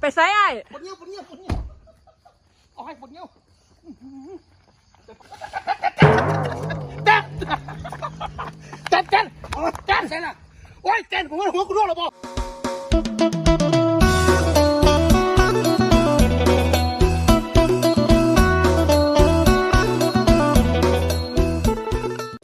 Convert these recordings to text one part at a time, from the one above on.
ไปไซไอ้ปวดเงี้ยวปวดเงี้ยวปวดเงี้ยวเอาให้ปวดเงี้ยวเต้นเต้นเต้นเอาเต้นใช่ะโอ้ยเต้นผมว่าหัวกูร่วงแล้วบ่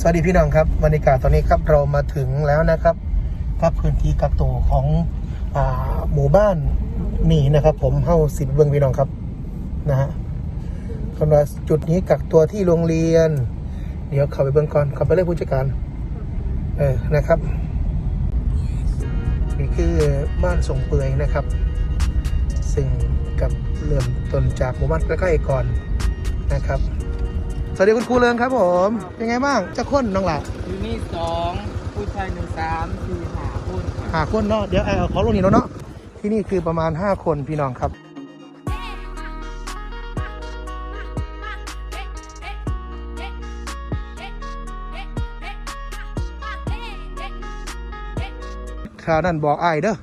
สวัสดีพี่น้องครับบรรยากาศตอนนี้ครับเรามาถึงแล้วนะครับ ครับพื้นที่กักตัวของอหมู่บ้าน นี่นะครับ ผมเข้าสิบเบืองพี่น้องครับนะฮะคนว่าจุดนี้กักตัวที่โรงเรียน เดี๋ยวเข้าไปเบื้องก่อนเข้าไปเลยผู้จัดการ เออนะครับนี่คือบ้านทรงเปื่อยนะครับ ซึ่งกับเริ่มต้นจากหมู่บ้านใกล้ๆก่อนนะครับ สวัสดีคุณครูเลิงครับผม เป็นไงบ้างเจะค้นน้องหล่ะอยู่นี่สองผู้ชายหนึ่งสามสี่หาคนครับหาคนเนาะเดี๋ยวเอาขอลงนี่เนาะเนาะ ที่นี่คือประมาณ 5 คนพี่น้องครับข่าวนั่นบอกไอ้ายเด้อ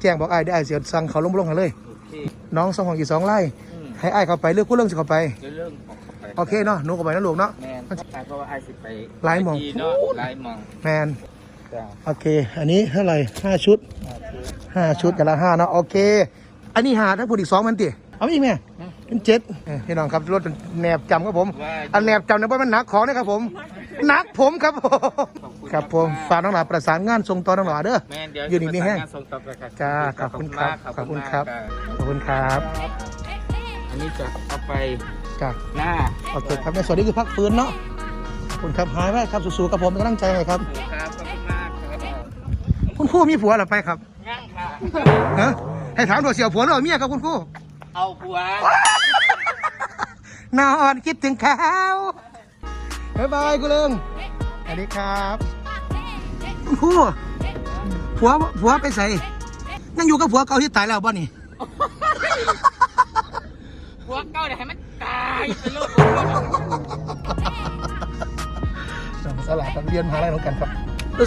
แจ้งบอกไอ้ายได้ไอ้ายเสียสั่งเขาลงลงกันเลยโอเคน้องสองของอีกสองไร่อืมให้ไอ้ายเขาไปเลือกผู้เรื่องสิเขาไปเดี๋ยวเรื่องของเขาไปโอเคเนาะหนูก็ไปนะลูกเนาะแมนแต่เพราะว่าไอสิไปหลายหม่องทีเนาะหลายหมองแมนจ้าโอเค อันนี้เท่าไหร่ห้าชุดโอเค ห้าชุดกันละห้าเนาะโอเค อันนี้หาถ้าพูดอีกสองมันติเอาอีกไหมเป็นเจ็ดเออพี่น้องครับรถแนบจำครับผมว่าอันแนบจำนะว่ามันหนักของนะครับผมหนักผมครับผมครับผมฝากน้องหลาประสานงานส่งต่อน้องหลาเด้อแมนเดี๋ยวอยู่นี่มีแห้งประสานงานส่งต่อไปครับจ้าขอบคุณครับมากขอบคุณครับมากขอบคุณครับ อันนี้จะเอาไปจ้าหน้าโอเคครับในส่วนนี้คือพักฟื้นเนาะขอบคุณครับหายไปครับสู้ๆกับผมเป็นกำลังใจให้ครับครับขอบคุณมากครับคุณครูมีผัวหรือไปครับ ย่างค่ะ ฮะให้ถามตัวเสียวผัวหรือเมียครับคุณครูเอาผัว นอนคิดถึงเขาบ๊ายบายกูเลิงสวัสดีครับคุณครูผัวผัวไปใส่ยังอยู่กับผัวเก่าที่ตายแล้วบ่นี่ผัวเก้าเดี๋ยวให้มันตายไปโลดสองสลากันเรียนมหาลัยน้องกันครับ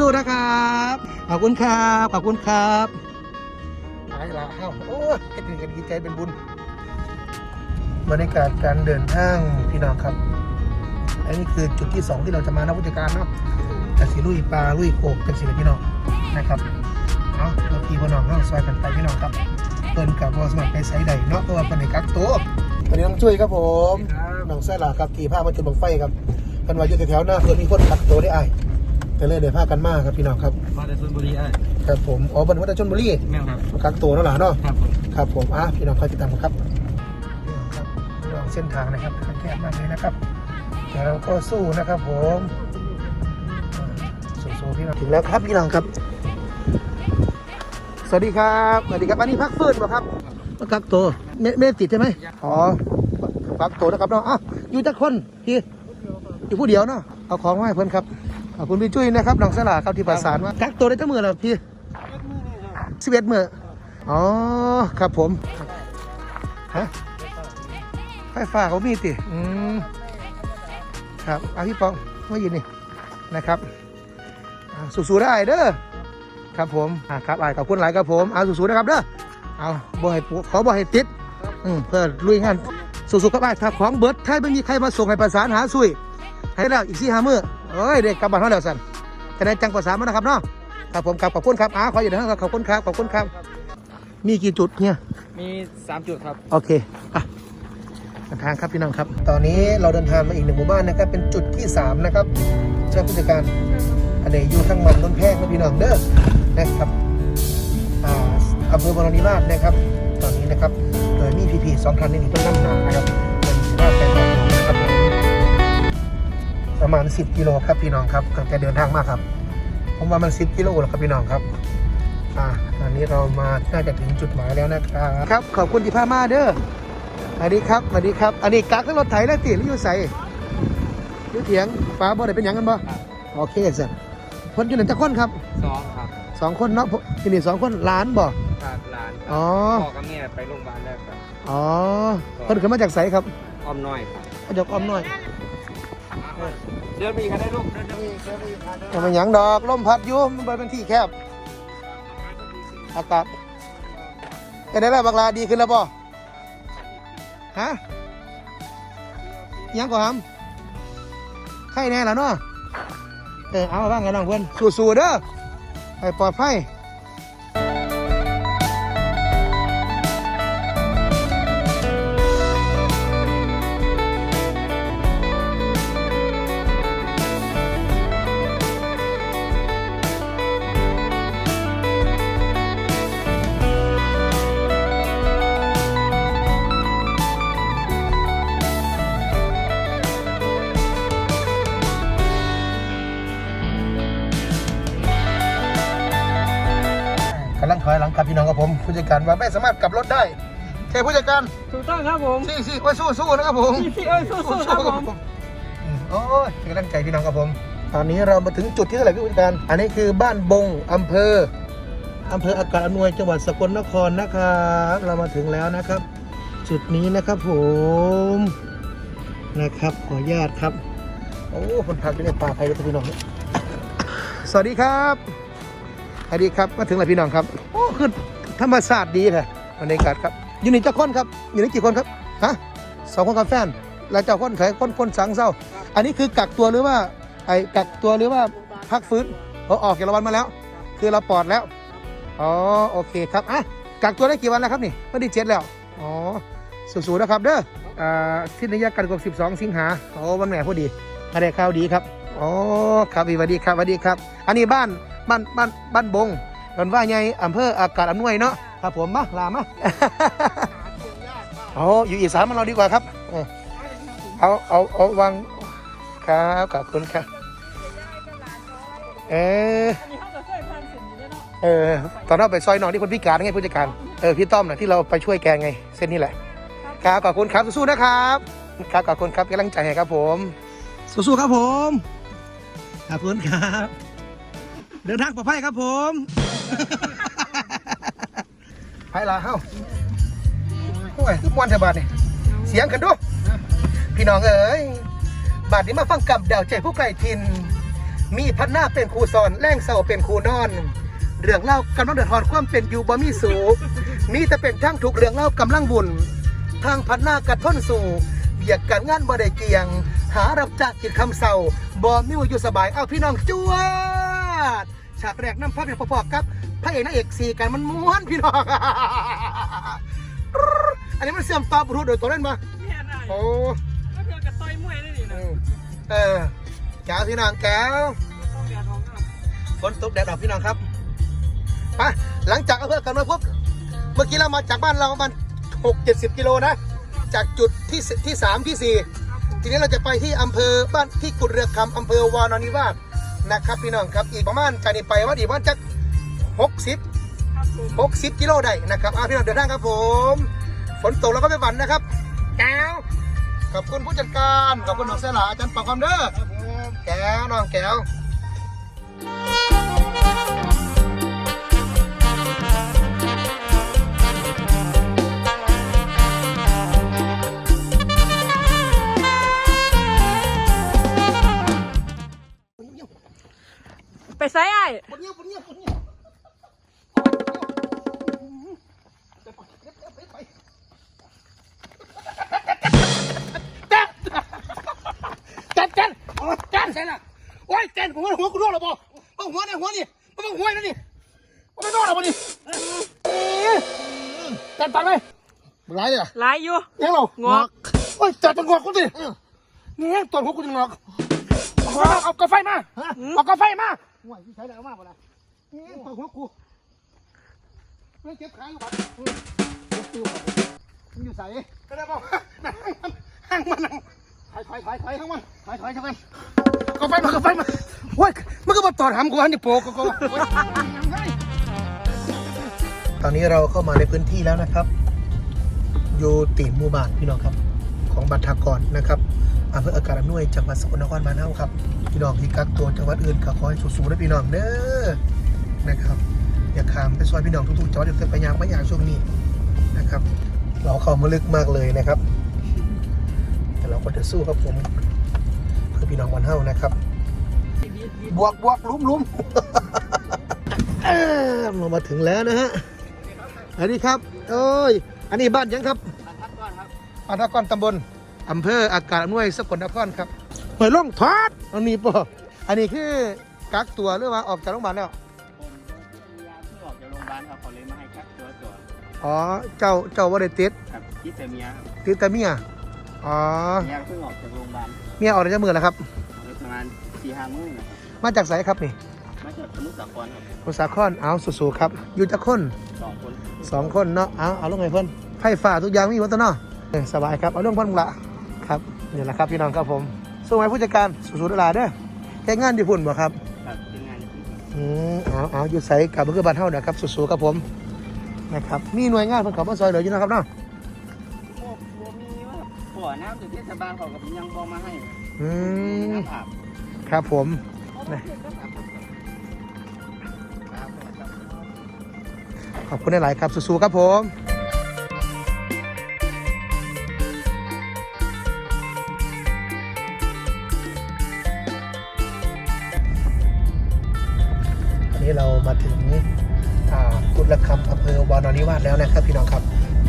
สู้ๆนะครับ ขอบคุณครับขอบคุณครับหายละเอ้าโอ้ยเอ็ดกันดีใจเป็นบุญบรรยากาศการเดินทางพี่น้องครับ อันนี้คือจุดที่สองที่เราจะมานะผู้จัดการเนาะจากสีลุยปลาลุยโขกจากสีพี่น้องนะครับเอาเราพี่พี่น้องเข้าซอยกันไปพี่น้องครับเปินกับวอสมัครไปไซด์ใดเนาะเพราะว่าเป็นในกักตัวตอนนี้น้องจุ้ยครับผมน้องเสื้อหลาครับขี่ผ้ามาจุดบังไฟครับเป็นวันอยู่แถวๆหน้าเพื่อมีคนกักตัวได้ไอายแต่เลยเดินผ้ากันมากครับพี่น้องครับ มาแต่ชลบุรีอะครับผมอ๋อบันวัดชนบุรีแม่ครับกักตัวเนาะหลาเนาะครับผมครับผมอะพี่น้องคอยติดตามกันครับพี่น้องครับพี่น้องเส้นทางนะครับแคบมากเลยนะครับแต่เราก็สู้นะครับผมอ่าสู้ๆพี่น้องถึงแล้วครับพี่น้องครับ สวัสดีครับสวัสดีครับอันนี้พักฟื้นป่ะครับมากักตัวไม่ไม่ได้ติดใช่ไหมอ๋อกักตัวนะครับเนาะอะอยู่จักคนพี่อยู่ผู้เดียวเนาะเอาของมาให้เพื่อนครับ ขอบคุณพี่จุ้ยนะครับน้องสลาครับที่ประสานว่ากักตัวได้ตั้งมือแล้วพี่สิบเอ็ดมืออ๋อครับผมฮะไฟฟ้าเขามีติอืมครับเอาพี่ปองมายืนนี่นะครับสู้ๆได้เด้อครับผมอ่าครับอ่าขอบคุณหลายครับผมเอาสู้ๆนะครับเด้อเอาบ่ให้ขอบ่ให้ติดอืมเพื่อลุยงานสู้ๆครับไอถ้าของเบิร์ดถ้าไม่มีใครมาส่งให้ประสานหาซุยให้แล้วอีกสี่ห้ามือ เอ้ยเด็กกลับบ้านเขาแล้วสันจะได้จังประสานมานะครับเนาะครับผมครับขอบคุณครับอาขออยู่นะครับขอบคุณครับขอบคุณครับ มีกี่จุดเนี่ยมีสามจุดครับ โอเคอะเดินทางครับพี่น้องครับ ตอนนี้เราเดินทางมาอีกหนึ่งหมู่บ้านนะครับ เป็นจุดที่สามนะครับเจ้าผู้จัดการอันนี้อยู่ทั้งมันนนแพงครับพี่น้องเด้อนะครับอ่าอำเภอบรนิวาสนะครับ ตอนนี้นะครับโดยมีพี่ๆสองคันนี่เป็นน้ำหนักนะครับ ประมาณ 10กิโลครับพี่น้องครับตั้งแต่เดินทางมาครับ ผมว่ามัน 10กิโลแล้วครับพี่น้องครับอ่าอันนี้เรามาน่าจะถึงจุดหมายแล้วนะครับครับ ขอบคุณที่พามาเด้อสวัสดีครับสวัสดีครับ อันนี้กักทั้งรถไถแล้วติหรืออยู่ใส่อยู่เถียงป้าบ่ได้เป็นหยังกันบ่โอเคสิคนอยู่หนึ่งจะคนครับสองครับสองคนเนาะที่นี่สองคนหลานบ่ขาดหลานครับอ๋อพ่อกับแม่ไปโรงพยาบาลแล้วครับอ๋อเพิ่นขึ้นมาจากไสครับอ้อมน้อยครับมาจากอ้อมน้อย เดินไปอีกคันได้ลูกเดินไปอีกเดินไปอีกคันจะเป็นหยังดอกลมพัดอยู่มันบ่เป็นที่แคบอากาศเป็นไงล่ะบักลาดีขึ้นแล้วป่ฮะยังก่อนไข้แน่แล้วเนาะเออเอาบ้างกันน้องเพื่อนสู้ๆเด้อไปปลอดภัย จัดการว่าไม่สามารถกลับรถได้ใช่ผู้จัดการถูกต้องครับผมซี่ซี่ว่าสู้สู้นะครับผมพี่เอ้ยสู้ๆครับผมอืมโอ้ยเป็นกำลังใจพี่น้องครับผม ตอนนี้เรามาถึงจุดที่เท่าไหร่พี่ผู้จัดการ อันนี้คือบ้านบงอำเภออำเภออากาศอำนวยจังหวัดสกลนครนะครับเรามาถึงแล้วนะครับ จุดนี้นะครับผมนะครับขออนุญาตครับโอ้คนพักอยู่ในป่าไผ่เลยพี่น้องสวัสดีครับสวัสดีครับมาถึงแล้วพี่น้องครับ โอ้คือ ธรรมศาสตร์ดีเลยบรรยากาศครับ อยู่นี่เจ้าคนครับ อยู่นี่กี่คนครับฮะสองคนกับแฟนแล้วเจ้าคนใครคนคนสังเศร้า อันนี้คือกักตัวหรือว่าไอ้กักตัวหรือว่าพักฟื้นเราออกจากโรงพยาบาลมาแล้ว คือเราปลอดแล้วอ๋อโอเคครับอะกักตัวได้กี่วันแล้วครับนี่วันที่เจ็ดแล้วอ๋อสู้ๆนะครับเด้ออ่าสิ้นระยะการกบ12 สิงหาโอ้วันแม่พอดีมาได้ข่าวดีครับอ๋อครับสวัสดีครับสวัสดีครับ อันนี้บ้านบ้านบ้านบ้านบง เป็นว่าไงอำเภออากาศอำนวยเนาะครับผมมาลามาอ๋ออยู่อีสานมันเราดีกว่าครับเออเอาเอาเอาวางครับขอบคุณครับเอออันนี้เขาจะเคยพันสิ่งนี้ด้วยเนาะเออตอนเราไปซอยน้องที่คนพิการไงผู้จัดการเออพี่ต้อมนะที่เราไปช่วยแกไง เส้นนี้แหละครับขอบคุณครับสู้ๆนะครับครับขอบคุณครับกำลังใจให้ครับผม สู้ๆครับผมขอบคุณครับ เดินทางปลอดภัยครับผม ไปละเฮ้าโอ้ยทุกวันเถอะบาทนี่เสียงกันดูพี่น้องเอ๋ยบาทนี้มาฟังกับดาวใจผู้ไกลทิน มีพันหน้าเป็นครูสอนแรงเสาเป็นครูนอน เรื่องเล่ากำลังเดือดร้อนความเป็นอยู่บ่มีสูงมีแต่เป็นทั้งถูกเรื่องเล่ากำลังบุญทางพันหน้ากระท้นสู่เบียกกันงานบ่ได้เกียง หารับจากกิจคำเศร้าบ่มีวาอยู่สบายเอาพี่น้องจวด ฉากแรกน้ำภาพอย่างพอๆกับพระเอกนางเอกสี่กันมันม้วนพี่น้องอันนี้มันเสื่อมต่อบุรุษโดยตัวเล่นมาพี่แอนได้โอ้ก็เพื่อกับต่อยมวยได้ดีนะอืมเออแก้วพี่น้องแก้วต้องแดดร้อนครับฝนตกแดดออกพี่น้องครับไปหลังจากอำเภอกันมาปุ๊บเมื่อกี้เรามาจากบ้านเราประมาณหกเจ็ดสิบกิโลนะ จากจุดที่สที่สามที่สี่ทีนี้เราจะไปที่อำเภอบ้านที่กุดเรือคำอำเภอวานอนนิวาส นะครับพี่น้องครับอีกประมาณจากนี้ไปว่าอีกประมาณจักหกสิบครับผมหกสิบกิโลได้นะครับอะพี่น้องเดินทางครับผม ฝนตกแล้วก็ไม่บันนะครับแก้วขอบคุณผู้จัดการขอบคุณน้องเสลาอาจารย์ปากความเด้อแก้วน้องแก้ว ปไซไอ้ปนเงี้ยปนเงี้ยปนเงี้ยเต้นเต้นเต้นเต้นอะโอ้ยเต้นหัวหัวกูโดนหรอปอหัวเนี่ยหัวนี่มันต้องหัวนี่นี่มันไม่โดนหรอปะนี่เต้นตันไหมไรเลยอะหลายอยู่ยังเรางอกโอ้ยจัดจังงอกกูสินี่ตัวหัวกูจังงอกเอากาแฟมาเอากาแฟมา ห่วยใช้แล้วมากกว่านะนี่ตัวหัวกูไม่เจ็บขาอยู่ครับมันอยู่ใส่ก็ได้บอกห่างมันถอยถอยถอยถอยข้างมันถอยถอยข้างมันกาแฟมากาแฟมาโอ้ยมันก็มาตอดหำกูฮันนี่โปกกูตอนนี้เราเข้ามาในพื้นที่แล้วนะครับ อยู่ตีนมู่บ้านพี่น้องครับ ของบัตรทากรนะครับ อำเภออากาศอำนวยจังหวัดสกลนครบ้านเฮาครับ พี่น้องที่กักตัวจังหวัดอื่นก็ขอให้สู้ๆนะพี่น้องเด้อนะครับอย่าขามไปซอยพี่น้องทุกๆจังหวัดเดี๋ยวจะไปยางไปยางช่วงนี้นะครับ เราเข้ามาลึกมากเลยนะครับ แต่เราก็จะสู้ครับผมเพื่อพี่น้องวันเฮานะครับ บวกบวกลุ้มลุ้มเออเรามาถึงแล้วนะฮะสวัสดีครับ โอ้ย อันนี้บ้านยังครับมาทักก่อนครับปานกรตำบล อำเภออากาศอำนวยสกลนครครับหอยล่องทอดอันนี้ป่ะอันนี้คือกักตัวหรือว่าออกจากโรงพยาบาลแล้วผมยาเพิ่งออกจากโรงพยาบาลครับเขาเลยมาให้คัดตัวตัวอ๋อเจ้าเจ้าว่าได้ติดครับคิดแต่เมียครับติดแต่เมียอ๋อเมียเพิ่งออกจากโรงพยาบาลเมียออกจากมือแล้วครับเลยประมาณสี่ห้ามื้อนะครับมาจากไสครับนี่มาจากสมุทรสาครครับภาษาคอนเอาสู้ๆครับ อยู่จักคนสองคนสองคนเนาะเอาเอาลงไงเพิ่นไฟฟ้าทุกอย่างมีหมดตัวเนาะเออสบายครับเอาเรื่องเพิ่นละครับ นี่แหละครับพี่น้องครับผมส่งให้ผู้จัดการสู้ๆเวลาเด้อแค่งานที่พุ่นบ่ครับครับเป็นงานที่อืมเอาเอาอยู่ใส่กับเบอร์บ้านเฮานะครับสู้ๆครับผมนะครับมีหน่วยงานเพิ่นเขามาซอยเหลืออยู่นะครับเนาะโอ้โหมีว่าบ่อน้ำจากเทศบาลเขากับยังบอมาให้อืมน้ำอาบครับผมนะขอบคุณหลายๆครับสู้ๆครับผม นนี้เรามาถึงอ่ากุดละคำอำเภอวานอนนิวาสแล้วนะครับ พี่น้องครับ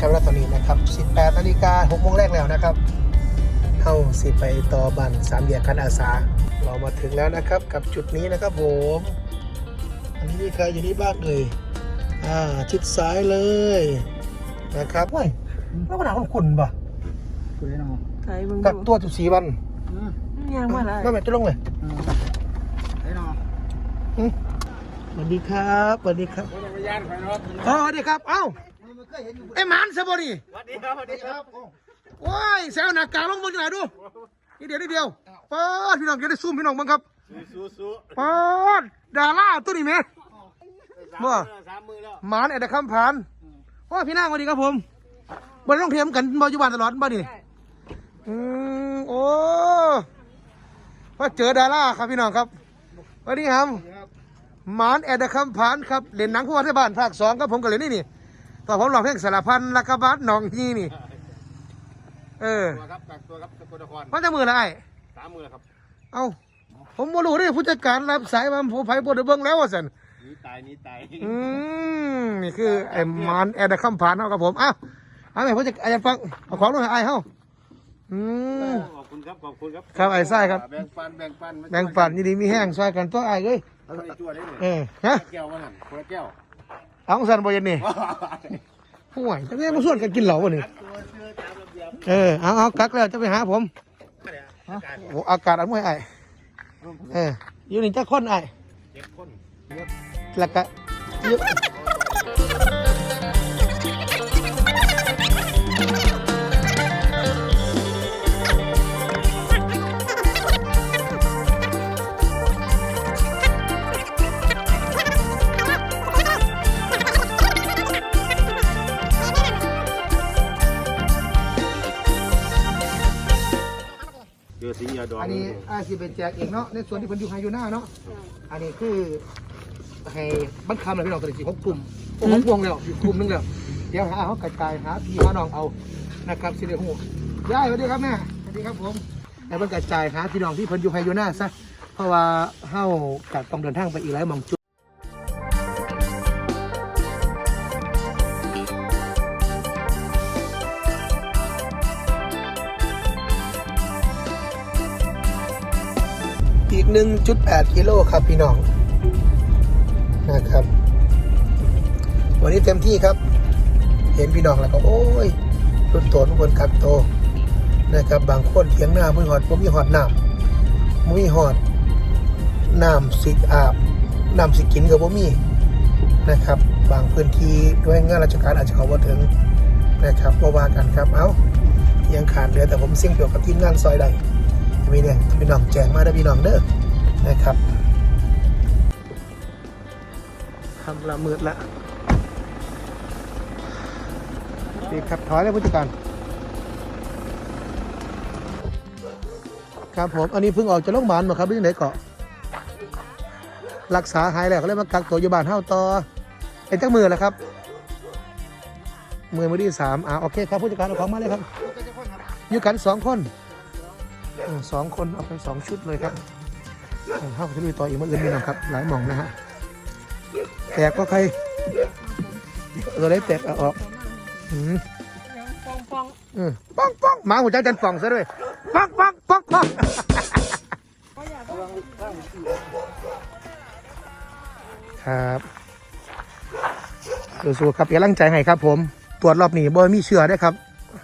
ครับแล้วตอนนี้นะครับ 18นาฬิกา6โมงแรกแล้วนะครับเข้าสิไปต่อบันสามแยกคันอาสา เรามาถึงแล้วนะครับกับจุดนี้นะครับผมอันนี้มีใครอยู่นี่บ้างเลยอ่าชิดซ้ายเลยนะครับว้ยแล้วก็หนาคนคุณป่ะคุณได้น้องใส่มึงกักดูตัวจุดสีวันยังมาได้ไม่แม่จะลงเลยได้น้อง สวัสดีครับสวัสดีครับผมจะไปย่านไปรถอ๋อสวัสดีครับ เอ้าไอ้หมันซะบ่นี่สวัสดีครับสวัสดีครับโอ้ยแซวหน้ากากลงมือจังไหนดูนี่เดียวนี่เดียวป๊อดพี่น้องจะได้ซูมพี่น้องบ้างครับสู้สู้ป๊อดดาราตัวนี้แม่สามมือสามมือแล้วหมานแอดคำผ่านว่าพี่นางสวัสดีครับผมบนต้องเทียมกันบอยู่บ้านตลอดบ้านนี่อืมโอ้ว่าเจอดาราครับพี่น้องครับสวัสดีครับ หมานแอดคำผ่านครับเล่นหนังคู่วัฒนบ้านภาคสองครับผมก็เล่นนี่นี่ตอนผมร้องเพลงสารพันลักกะบัดหนองฮีนี่ เออตัวครับกักตัวครับสกลนครมันจะมือละไอ้สามมือแล้วครับ เอ้าผมบ่รู้เด้ผู้จัดการรับสายมาผมไผบ่ได้เบิ่งแล้วว่าซั่นหนีตายหนีตายอืมนี่คือไอ้หมานแอดคำผ่านเฮาครับผมอ้าวเอาแม่ผู้จัดอาจารย์ฟังเอาของลงให้ไอ้เฮา อืมขอบคุณครับ ขอบคุณครับครับไอ้ไส้ครับ แบ่งปันแบ่งปันแบ่งปันยินดีมีแห้งช่วยกันตัวไอ้เอ้ยเอาไปจั่วได้เลยเออฮะแก้วมาหันคนละแก้วเอาของสันบ่เย็นนี่ห่วยจะได้มาส่วนกันกินเหล้าบ่นี่ตัวเชื่อตามระเบียบเออเอาเอากักแล้วจะไปหาผมโอ้อากาศอันมวยไอ้เอออยู่นี่จักคนไอ้เจ็ดคนแล้วก็ อันนี้อาสิเป็นแจกเองเนาะในส่วนที่เพิ่นอยู่ให้อยู่หน้าเนาะอันนี้คือให้บันคำเลยพี่น้องตัวนี้สิหกกลุ่มโอ้หกวงแล้วอยู่กลุ่มหนึงแล้วเดี๋ยวหาเขากระจายหาพี่หาน้องเอานะครับสิเดียวหูยายสวัสดีครับแม่สวัสดีครับผมแล้วเพิ่นกระจายหาพี่น้องที่เพิ่นอยู่ให้อยู่หน้าซะเพราะว่าเฮากัต้องเดินทางไปอีกหลายหมองจุด 1.8กิโลครับพี่น้องนะครับ วันนี้เต็มที่ครับ เห็นพี่น้องแล้วก็โอ้ยรุ่นโตทุกคนกักโตนะครับ บางคนเถียงหน้ามือหอดผมมีหอดน้ำผมมีหอดน้ำสิอาบน้ำสิกินกับผมมีนะครับ บางพื้นที่ด้วยงานราชการอาจจะเขาว่าถึงนะครับว่าว่ากันครับเอายังขาดเหลือแต่ผมเสี่ยงเกี่ยวกับทีมงานซอยใดมีเนี่ยพี่น้องแจ้งมาได้พี่น้องเด้อ นะครับทำละมืดละดีครับถอยเลยผู้จัดการครับผมอันนี้เพิ่งออกจากโรงพยาบาลมาครับหรือยังไงเกาะรักษาหายแล้วก็เลยมากักตัวอยู่บ้านเฮาต่อเป็นจักมือแล้วครับมือมือที่สามอ่าโอเคครับผู้จัดการเอาของมาเลยครับอยู่กันสองคนเออสองคนเอาไปสองชุดเลยครับ เออเฮาจะลุยต่ออีกมื่ออื่นนี่นะครับ หลายหม่องนะฮะ แตกก็ใครตัวเล็กแตกเอาออกอืมปองปองเออป้องป้องหมาหัวใจจันป่องซะด้วยป้องป้องป้องป้องครับสู้ๆครับเป็นกำลังใจให้ครับ ผม ตรวจรอบนี้บ่มีเชื้อได้ครับ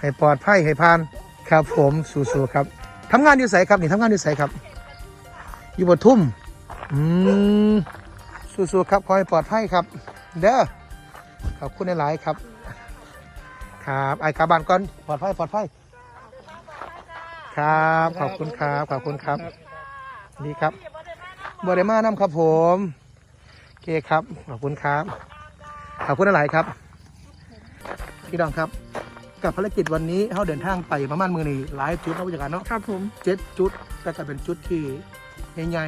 ให้ปลอดภัยให้ผ่าน ครับผมสู้ๆครับทำงานอยู่ไสครับนี่ทำงานอยู่ไสครับ อยู่บนทุ่ม อืมสู้ๆครับ ขอให้ปลอดภัยครับ เด้อ ขอบคุณหลายๆครับ ครับไอ้กลับบ้านก่อน ปลอดภัย ปลอดภัย ครับ ขอบคุณครับ ขอบคุณครับ ดีครับบริมาน้ำครับผมโอเคครับ ขอบคุณครับ ขอบคุณหลายๆครับ พี่น้องครับ กับภารกิจวันนี้เขาเดินทางไปประมาณมือนี่หลายจุดนะผู้จัดการเนาะ ครับผมเจ็ดจุดแต่ก็เป็นจุดที่ ใหญ่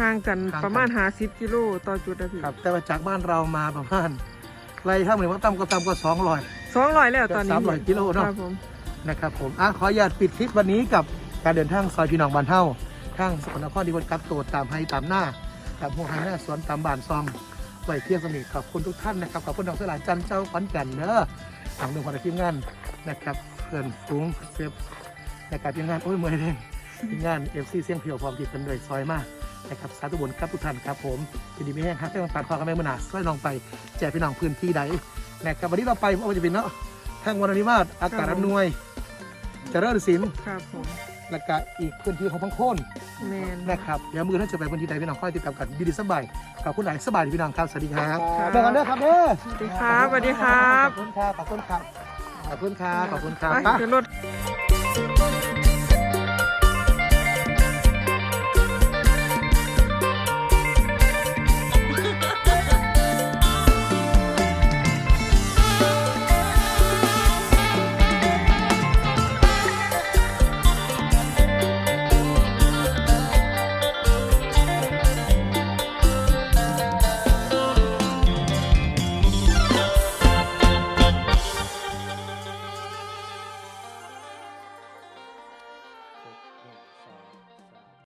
ห่างกันห่างกันประมาณหาสิบกิโลต่อจุดนะพี่ๆครับ แต่ว่าจากบ้านเรามาประมาณไรถ้าเหมือนว่าต่ำก็ต่ำก็สองร้อยสองร้อยแล้วตอนนี้สามร้อยกิโลเนอะครับผมนะครับผมอะขออนุญาตปิดคลิปวันนี้กับการเดินทางซอยพี่น้องบานเท่าทางสกลนครดีวันกักโตดตามให้ตามหน้าตามหัวหางหน้าสวนตามบ้านซองไว้เที่ยงสนิทขอบคุณทุกท่านนะครับขอบคุณน้องสลายจันทร์เจ้าขอนแก่นเนอะทางหนึ่งคนในทีมงานนะครับเพื่อนฟูงเซฟนะครับทีมงานโอ้ยเมื่อยเลย ทีมงานเอฟซีเสียงเพียวพร้อมที่เป็นเลยซอยมากนะครับสาธุบุญครับทุกท่านครับผมยินดีไม่แห้งครับที่ต้องการความกันไม่มื่อหนาช่วยน้องไปแจกพี่น้องพื้นที่ใดนะครับวันนี้เราไปเพราะว่าจะเป็นเนาะทางวันนิวาสอากาศอำนวยเจริญศิลป์ครับผมและก็อีกพื้นที่ของพังโคนแมนนะครับเดี๋ยวมือท่านจะไปพื้นที่ใดพี่น้องค่อยติดตามกันดีดีสบายขอบคุณหลายสบายดีพี่น้องครับสวัสดีครับครับเจอกันเด้อครับเด้อสวัสดีครับสวัสดีครับขอบคุณครับขอบคุณครับขอบคุณครับขอบคุณครับไปไปขึ้นรถค